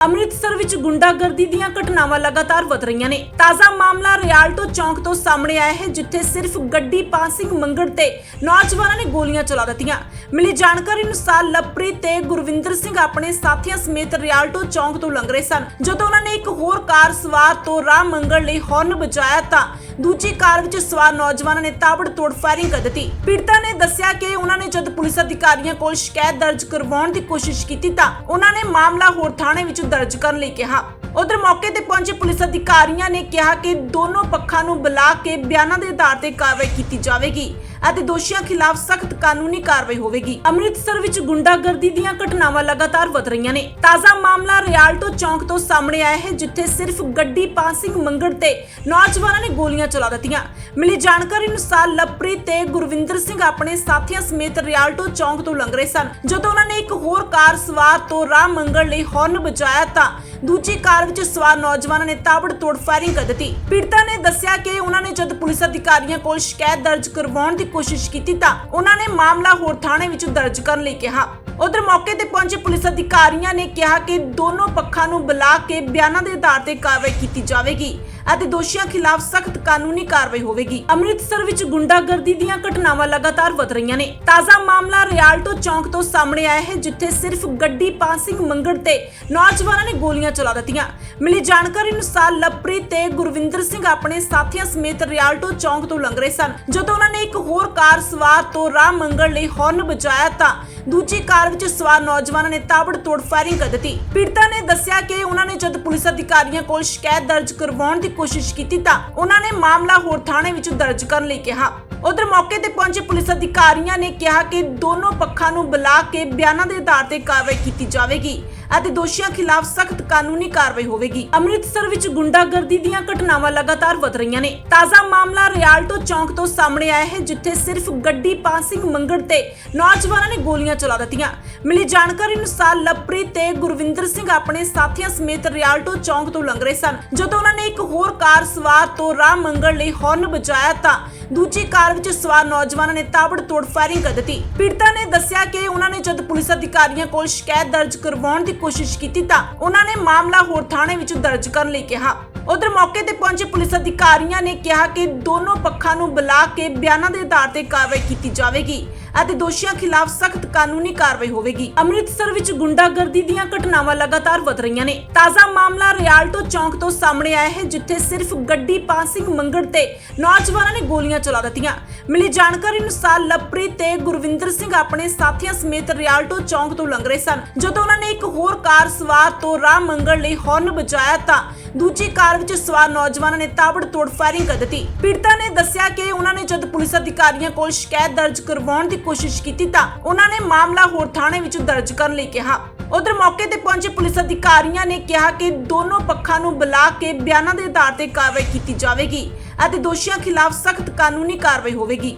ਅੰਮ੍ਰਿਤਸਰ ਵਿੱਚ ਗੁੰਡਾਗਰਦੀ ਦੀਆਂ ਘਟਨਾਵਾਂ ਲਗਾਤਾਰ ਵਧ ਰਹੀਆਂ ਨੇ। ਤਾਜ਼ਾ ਮਾਮਲਾ ਰਿਆਲਟੋ ਚੌਂਕ ਤੋਂ ਸਾਹਮਣੇ ਆਇਆ ਹੈ, ਜਿੱਥੇ ਸਿਰਫ ਗੱਡੀ ਪਾਸਿੰਗ ਮੰਗਣ ਤੇ ਨੌਜਵਾਨਾਂ ਨੇ ਗੋਲੀਆਂ ਚਲਾ ਦਿੱਤੀਆਂ। ਮਿਲੀ ਜਾਣਕਾਰੀ ਅਨੁਸਾਰ ਲਪਰੀ ਤੇ ਗੁਰਵਿੰਦਰ ਸਿੰਘ ਆਪਣੇ ਸਾਥੀਆਂ ਸਮੇਤ ਰਿਆਲਟੋ ਚੌਂਕ ਤੋਂ ਲੰਘ ਰਹੇ ਸਨ। ਜਦੋਂ ਉਹਨਾਂ ਨੇ ਇੱਕ ਹੋਰ ਕਾਰ ਸਵਾਰ ਤੋਂ ਰਾਹ ਮੰਗਣ ਲਈ ਹੌਰਨ ਵਜਾਇਆ ਤਾਂ ਦੂਜੀ ਕਾਰ ਵਿੱਚ ਸਵਾਰ ਨੌਜਵਾਨਾਂ ਨੇ ਤਾਬੜਤੋੜ ਫਾਇਰਿੰਗ ਕਰ ਦਿੱਤੀ। ਪੀੜਤਾ ਨੇ ਦੱਸਿਆ ਕਿ ਉਹਨਾਂ ਨੇ ਜਦ ਪੁਲਿਸ ਅਧਿਕਾਰੀਆਂ ਕੋਲ ਸ਼ਿਕਾਇਤ ਦਰਜ ਕਰਵਾਉਣ ਦੀ ਕੋਸ਼ਿਸ਼ ਕੀਤੀ ਤਾਂ ਉਹਨਾਂ ਨੇ ਮਾਮਲਾ ਹੋਰ ਥਾਣੇ ਵਿੱਚ ਦਰਜ ਕਰਨ ਲਈ ਕਿਹਾ। ਉਧਰ ਮੌਕੇ ਤੇ ਪਹੁੰਚੇ ਪੁਲਿਸ ਅਧਿਕਾਰੀਆਂ ਨੇ ਕਿਹਾ ਕਿ ਦੋਨੋਂ ਪੱਖਾਂ ਨੂੰ ਬੁਲਾ ਕੇ ਬਿਆਨਾਂ ਦੇ ਆਧਾਰ ਤੇ ਕਾਰਵਾਈ ਕੀਤੀ ਜਾਵੇਗੀ ਅਤੇ ਦੋਸ਼ੀਆਂ ਖਿਲਾਫ ਸਖਤ ਕਾਨੂੰਨੀ ਕਾਰਵਾਈ ਹੋਵੇਗੀ। ਅੰਮ੍ਰਿਤਸਰ ਵਿੱਚ ਗੁੰਡਾਗਰਦੀ ਦੀਆਂ ਘਟਨਾਵਾਂ ਲਗਾਤਾਰ ਵਧ ਰਹੀਆਂ ਨੇ। ਤਾਜ਼ਾ ਮਾਮਲਾ ਰਿਆਲਟੋ ਚੌਂਕ ਤੋਂ ਸਾਹਮਣੇ ਆਇਆ ਹੈ, ਜਿੱਥੇ ਸਿਰਫ ਗੱਡੀ ਪਾਸਿੰਗ ਮੰਗਣ ਤੇ ਨੌਜਵਾਨਾਂ ਨੇ ਗੋਲੀਆਂ ਚਲਾ ਦਿੱਤੀਆਂ। ਮਿਲੀ ਜਾਣਕਾਰੀ ਅਨੁਸਾਰ ਲਵਪ੍ਰੀਤ ਤੇ ਗੁਰਵਿੰਦਰ ਸਿੰਘ ਆਪਣੇ ਸਾਥੀਆਂ ਸਮੇਤ ਰਿਆਲਟੋ ਚੌਂਕ ਤੋਂ ਲੰਘ ਰਹੇ ਸਨ। ਜਦੋਂ ਉਹਨਾਂ ਨੇ ਇੱਕ ਹੋਰ ਕਾਰ ਸਵਾਰ ਤੋਂ ਰਾਹ ਮੰਗਣ ਲਈ ਹੌਰਨ ਵਜਾਇਆ ਤਾਂ ਦੂਜੀ ਕਾਰ ਵਿੱਚ ਸਵਾਰ ਨੌਜਵਾਨਾਂ ਨੇ ਤਾਬੜਤੋੜ ਫਾਇਰਿੰਗ ਕਰ ਦਿੱਤੀ। ਪੀੜਤਾ ਨੇ ਦੱਸਿਆ ਕਿ ਉਹਨਾਂ ਨੇ ਜਦ ਪੁਲਿਸ ਅਧਿਕਾਰੀਆਂ ਕੋਲ ਸ਼ਿਕਾਇਤ ਦਰਜ ਕਰਵਾਉਣ ਦੀ ਕੋਸ਼ਿਸ਼ ਕੀਤੀ ਤਾਂ ਉਹਨਾਂ ਨੇ ਮਾਮਲਾ ਹੋਰ ਥਾਣੇ ਵਿੱਚ ਦਰਜ ਕਰਨ ਲਈ ਕਿਹਾ। ਉਧਰ ਮੌਕੇ ਤੇ ਪਹੁੰਚੇ ਪੁਲਿਸ ਅਧਿਕਾਰੀਆਂ ਨੇ ਕਿਹਾ ਕਿ ਦੋਨੋਂ ਪੱਖਾਂ ਨੂੰ ਬੁਲਾ ਕੇ ਬਿਆਨਾਂ ਦੇ ਆਧਾਰ ਤੇ ਕਾਰਵਾਈ ਕੀਤੀ ਜਾਵੇਗੀ ਅਤੇ ਦੋਸ਼ੀਆਂ ਖਿਲਾਫ ਸਖਤ ਕਾਨੂੰਨੀ ਕਾਰਵਾਈ ਹੋਵੇਗੀ। ਅੰਮ੍ਰਿਤਸਰ ਵਿੱਚ ਗੁੰਡਾਗਰਦੀ ਦੀਆਂ ਘਟਨਾਵਾਂ ਲਗਾਤਾਰ ਵਧ ਰਹੀਆਂ ਨੇ। ਤਾਜ਼ਾ ਮਾਮਲਾ ਰਿਆਲਟੋ ਚੌਂਕ ਤੋਂ ਸਾਹਮਣੇ ਆਇਆ ਹੈ, ਜਿੱਥੇ ਸਿਰਫ ਗੱਡੀ ਪਾਸਿੰਗ ਮੰਗਣ ਤੇ ਨੌਜਵਾਨਾਂ ਨੇ ਗੋਲੀਆਂ ਚਲਾ ਦਿੱਤੀਆਂ। ਮਿਲੀ ਜਾਣਕਾਰੀ ਅਨੁਸਾਰ ਲਵਪ੍ਰੀਤ ਤੇ ਗੁਰਵਿੰਦਰ ਸਿੰਘ ਆਪਣੇ ਸਾਥੀਆਂ ਸਮੇਤ ਰਿਆਲਟੋ ਚੌਂਕ ਤੋਂ ਲੰਘ ਰਹੇ ਸਨ। ਜਦੋਂ ਉਹਨਾਂ ਨੇ ਇੱਕ ਹੋਰ ਕਾਰ ਸਵਾਰ ਤੋਂ ਰਾਮ ਮੰਗਣ ਲਈ ਹਾਰਨ ਵਜਾਇਆ ਤਾਂ ਦੂਜੀ ਕਾਰ ਵਿੱਚ ਸਵਾਰ ਨੌਜਵਾਨਾਂ ਨੇ ਤਾਬੜਤੋੜ ਫਾਇਰਿੰਗ ਕਰ ਦਿੱਤੀ। ਪੀੜਤਾ ਨੇ ਦੱਸਿਆ ਕਿ ਉਹਨਾਂ ਨੇ ਜਦ ਪੁਲਿਸ ਅਧਿਕਾਰੀਆਂ ਕੋਲ ਸ਼ਿਕਾਇਤ ਦਰਜ ਕਰਵਾਉਣ ਦੀ ਕੋਸ਼ਿਸ਼ ਕੀਤੀ ਤਾਂ ਉਹਨਾਂ ਨੇ ਮਾਮਲਾ ਹੋਰ ਥਾਣੇ ਵਿੱਚ ਦਰਜ ਕਰਨ ਲਈ ਕਿਹਾ। ਉਧਰ ਮੌਕੇ ਤੇ ਪਹੁੰਚੇ ਪੁਲਿਸ ਅਧਿਕਾਰੀਆਂ ਨੇ ਕਿਹਾ ਕਿ ਦੋਨੋਂ ਪੱਖਾਂ ਨੂੰ ਬੁਲਾ ਕੇ ਬਿਆਨਾਂ ਦੇ ਆਧਾਰ ਤੇ ਕਾਰਵਾਈ ਕੀਤੀ ਜਾਵੇਗੀ। ਅਤੇ ਦੋਸ਼ੀਆਂ ਖਿਲਾਫ ਸਖਤ ਕਾਨੂੰਨੀ ਕਾਰਵਾਈ ਹੋਵੇਗੀ। ਅੰਮ੍ਰਿਤਸਰ ਵਿੱਚ ਗੁੰਡਾਗਰਦੀ ਦੀਆਂ ਘਟਨਾਵਾਂ ਲਗਾਤਾਰ ਵਧ ਰਹੀਆਂ ਨੇ। ਤਾਜ਼ਾ ਮਾਮਲਾ ਰਿਆਲਟੋ ਚੌਂਕ ਤੋਂ ਸਾਹਮਣੇ ਆਇਆ ਹੈ, ਜਿੱਥੇ ਸਿਰਫ ਗੱਡੀ ਪਾਸਿੰਗ ਮੰਗਣ ਤੇ ਨੌਜਵਾਨਾਂ ਨੇ ਗੋਲੀਆਂ ਚਲਾ ਦਿੱਤੀਆਂ। ਮਿਲੀ ਜਾਣਕਾਰੀ ਅਨੁਸਾਰ ਲਵਪ੍ਰੀਤ ਤੇ ਗੁਰਵਿੰਦਰ ਸਿੰਘ ਆਪਣੇ ਸਾਥੀਆਂ ਸਮੇਤ ਰਿਆਲਟੋ ਚੌਂਕ ਤੋਂ ਲੰਘ ਰਹੇ ਸਨ। ਜਦੋਂ ਉਹਨਾਂ ਨੇ ਇੱਕ ਹੋਰ ਕਾਰ ਸਵਾਰ ਤੋਂ ਰਾਹ ਮੰਗਣ ਲਈ ਹੌਰਨ ਵਜਾਇਆ ਤਾਂ ਦੂਜੀ ਕਾਰ ਵਿੱਚ ਸਵਾਰ ਨੌਜਵਾਨਾਂ ਨੇ ਤਾਬੜਤੋੜ ਫਾਇਰਿੰਗ ਕਰ ਦਿੱਤੀ। ਪੀੜਤਾ ਨੇ ਦੱਸਿਆ ਕਿ ਉਹਨਾਂ ਨੇ ਜਦ ਪੁਲਿਸ ਅਧਿਕਾਰੀਆਂ ਕੋਲ ਸ਼ਿਕਾਇਤ ਦਰਜ ਕਰਵਾਉਣ ਦੀ ਕੋਸ਼ਿਸ਼ ਕੀਤੀ ਤਾਂ ਉਹਨਾਂ ਨੇ ਮਾਮਲਾ ਹੋਰ ਥਾਣੇ ਵਿੱਚ ਦਰਜ ਕਰਨ ਲਈ ਕਿਹਾ। ਉਧਰ ਮੌਕੇ ਤੇ ਪਹੁੰਚੇ ਪੁਲਿਸ ਅਧਿਕਾਰੀਆਂ ਨੇ ਕਿਹਾ ਕਿ ਦੋਨੋਂ ਪੱਖਾਂ ਨੂੰ ਬੁਲਾ ਕੇ ਬਿਆਨਾਂ ਦੇ ਆਧਾਰ ਤੇ ਕਾਰਵਾਈ ਕੀਤੀ ਜਾਵੇਗੀ ਅਤੇ ਦੋਸ਼ੀਆਂ ਖਿਲਾਫ ਸਖਤ ਕਾਨੂੰਨੀ ਕਾਰਵਾਈ ਹੋਵੇਗੀ। ਅੰਮ੍ਰਿਤਸਰ ਵਿੱਚ ਗੁੰਡਾਗਰਦੀ ਦੀਆਂ ਘਟਨਾਵਾਂ ਲਗਾਤਾਰ ਵਧ ਰਹੀਆਂ ਨੇ। ਤਾਜ਼ਾ ਮਾਮਲਾ ਰਿਆਲਟੋ ਚੌਂਕ ਤੋਂ ਸਾਹਮਣੇ ਆਇਆ ਹੈ, ਜਿੱਥੇ ਸਿਰਫ ਗੱਡੀ ਪਾਸਿੰਗ ਮੰਗਣ ਤੇ ਨੌਜਵਾਨਾਂ ਨੇ ਗੋਲੀਆਂ ਚਲਾ ਦਿੱਤੀਆਂ। ਮਿਲੀ ਜਾਣਕਾਰੀ ਅਨੁਸਾਰ ਲਵਪ੍ਰੀਤ ਤੇ ਗੁਰਵਿੰਦਰ ਸਿੰਘ ਆਪਣੇ ਸਾਥੀਆਂ ਸਮੇਤ ਰਿਆਲਟੋ ਚੌਂਕ ਤੋਂ ਲੰਘ ਰਹੇ ਸਨ। ਜਦੋਂ ਉਹਨਾਂ ਨੇ ਇੱਕ ਹੋਰ ਕਾਰ ਸਵਾਰ ਤੋਂ ਰਾਹ ਮੰਗਣ ਲਈ ਹੌਰਨ ਬਚਾਇਆ ਤਾਂ ਦੂਜੀ ਕਾਰ ਵਿੱਚ ਸਵਾਰ ਨੌਜਵਾਨਾਂ ਨੇ ਤਾਬੜਤੋੜ ਫਾਇਰਿੰਗ ਕਰ ਦਿੱਤੀ। ਪੀੜਤਾ ਨੇ ਦੱਸਿਆ ਕਿ ਉਹਨਾਂ ਨੇ ਜਦ ਪੁਲਿਸ ਅਧਿਕਾਰੀਆਂ ਕੋਲ ਸ਼ਿਕਾਇਤ ਦਰਜ ਕਰਵਾਉਣ ਦੀ ਕੋਸ਼ਿਸ਼ ਕੀਤੀ ਤਾਂ ਉਹਨਾਂ ਨੇ ਮਾਮਲਾ ਹੋਰ ਥਾਣੇ ਵਿੱਚ ਦਰਜ ਕਰਨ ਲਈ ਕਿਹਾ। ਉਧਰ ਮੌਕੇ ਤੇ ਪਹੁੰਚੇ ਪੁਲਿਸ ਅਧਿਕਾਰੀਆਂ ਨੇ ਕਿਹਾ ਕਿ ਦੋਨੋਂ ਪੱਖਾਂ ਨੂੰ ਬੁਲਾ ਕੇ ਬਿਆਨਾਂ ਦੇ ਆਧਾਰ ਤੇ ਕਾਰਵਾਈ ਕੀਤੀ ਜਾਵੇਗੀ ਅਤੇ ਦੋਸ਼ੀਆਂ ਖਿਲਾਫ ਸਖਤ ਕਾਨੂੰਨੀ ਕਾਰਵਾਈ ਹੋਵੇਗੀ।